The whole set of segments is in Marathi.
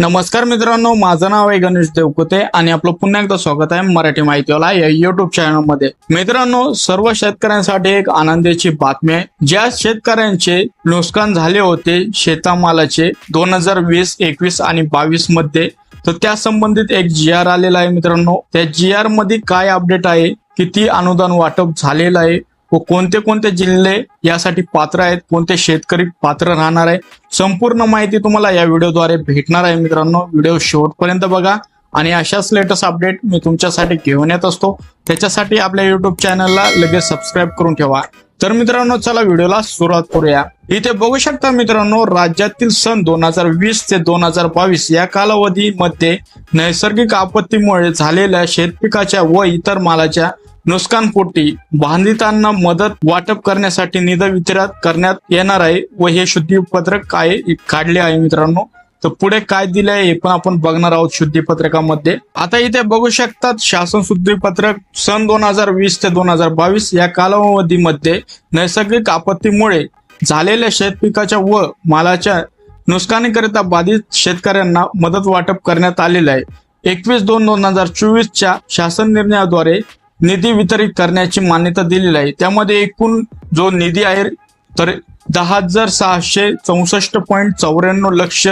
नमस्कार मित्रांनो माझं नाव आहे गणेश देवकुते आणि आपलं पुन्हा एकदा स्वागत आहे मराठी माहितीवाला या युट्यूब चॅनलमध्ये मित्रांनो सर्व शेतकऱ्यांसाठी एक आनंदाची बातमी आहे. ज्या शेतकऱ्यांचे नुकसान झाले होते शेतामालाचे दोन हजार वीस एकवीस आणि बावीसमध्ये तर त्या संबंधित एक जी आर आलेला आहे मित्रांनो. त्या जी आरमध्ये काय अपडेट आहे? किती अनुदान वाटप झालेलं आहे? व कोणते कोणते जिल्हे यासाठी पात्र आहेत कोणते शेतकरी पात्र राहणार आहे संपूर्ण माहिती तुम्हाला या व्हिडिओद्वारे भेटणार आहे मित्रांनो. व्हिडिओ शेवटपर्यंत बघा आणि अशाच लेटेस्ट अपडेट मी तुमच्यासाठी घेऊन येत असतो. त्याच्यासाठी आपल्या युट्यूब चॅनलला लगेच सबस्क्राईब करून ठेवा. तर मित्रांनो चला व्हिडिओला सुरुवात करूया. इथे बघू शकता मित्रांनो राज्यातील सन दोन हजार वीस ते दोन हजार बावीस या कालावधीमध्ये नैसर्गिक आपत्तीमुळे झालेल्या शेतपिकाच्या व इतर मालाच्या नुकसानपोटी बांधितांना मदत वाटप करण्यासाठी निधी वितरित करण्यात येणार आहे व हे शुद्धीपत्रक काय काढले आहे मित्रांनो? तर पुढे काय दिले आहे हे पण आपण बघणार आहोत शुद्धीपत्रकामध्ये. आता इथे बघू शकतात शासन शुद्धीपत्रक सन दोन हजार वीस ते दोन हजार बावीस या कालावधीमध्ये नैसर्गिक आपत्तीमुळे झालेल्या शेतपिकाच्या व मालाच्या नुकसानीकरिता बाधित शेतकऱ्यांना मदत वाटप करण्यात आलेलं आहे. एकवीस दोन दोन हजार चोवीसच्या शासन निर्णयाद्वारे निधी वितरित करण्याची मान्यता दिलेली आहे. त्यामध्ये एकूण जो निधी आहे तर दहा हजार सहाशे चौसष्ट पॉईंट चौऱ्याण्णव लक्ष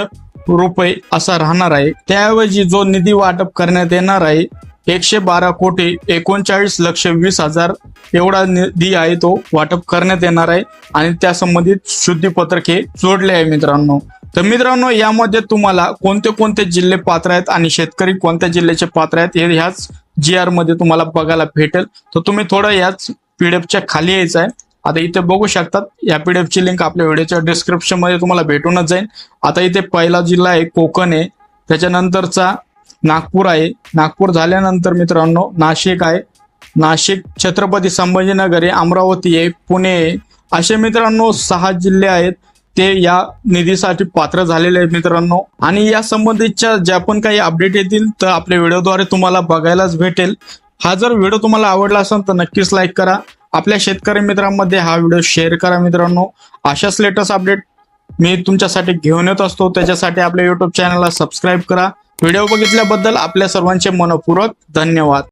रुपये असा राहणार आहे. त्याऐवजी जो निधी वाटप करण्यात येणार आहे एकशे बारा कोटी एकोणचाळीस लक्ष वीस हजार एवढा निधी आहे तो वाटप करण्यात येणार आहे आणि त्या संबंधित शुद्धीपत्रके हे जोडले आहे मित्रांनो. तर मित्रांनो यामध्ये तुम्हाला कोणते कोणते जिल्हे पात्र आहेत आणि शेतकरी कोणत्या जिल्ह्याचे पात्र आहेत हे ह्याच जी आरमध्ये तुम्हाला बघायला भेटेल. तर तुम्ही थोडं याच पीडीएफच्या खाली यायचं आहे. आता इथे बघू शकतात या पीडीएफची लिंक आपल्या व्हिडिओच्या डिस्क्रिप्शनमध्ये तुम्हाला भेटूनच जाईल. आता इथे पहिला जिल्हा आहे कोकण आहे. त्याच्यानंतरचा नागपूर आहे. नागपूर झाल्यानंतर मित्रांनो नाशिक आहे. नाशिक छत्रपती संभाजीनगर आहे अमरावती आहे पुणे आहे. असे मित्रांनो सहा जिल्हे आहेत. ते या निधीसाठी पात्र झालेले आहेत मित्रांनो. आणि या संबंधीच्या ज्या पण काही अपडेट येतील तर आपल्या व्हिडिओद्वारे तुम्हाला बघायलाच भेटेल. हा जर व्हिडिओ तुम्हाला आवडला असेल तर नक्कीच लाईक करा. आपल्या शेतकरी मित्रांमध्ये हा व्हिडिओ शेअर करा मित्रांनो. अशाच लेटेस्ट अपडेट मी तुमच्यासाठी घेऊन येत असतो. त्याच्यासाठी आपल्या युट्यूब चॅनलला सबस्क्राईब करा. व्हिडिओ बघितल्याबद्दल आपल्या सर्वांचे मनपूर्वक धन्यवाद.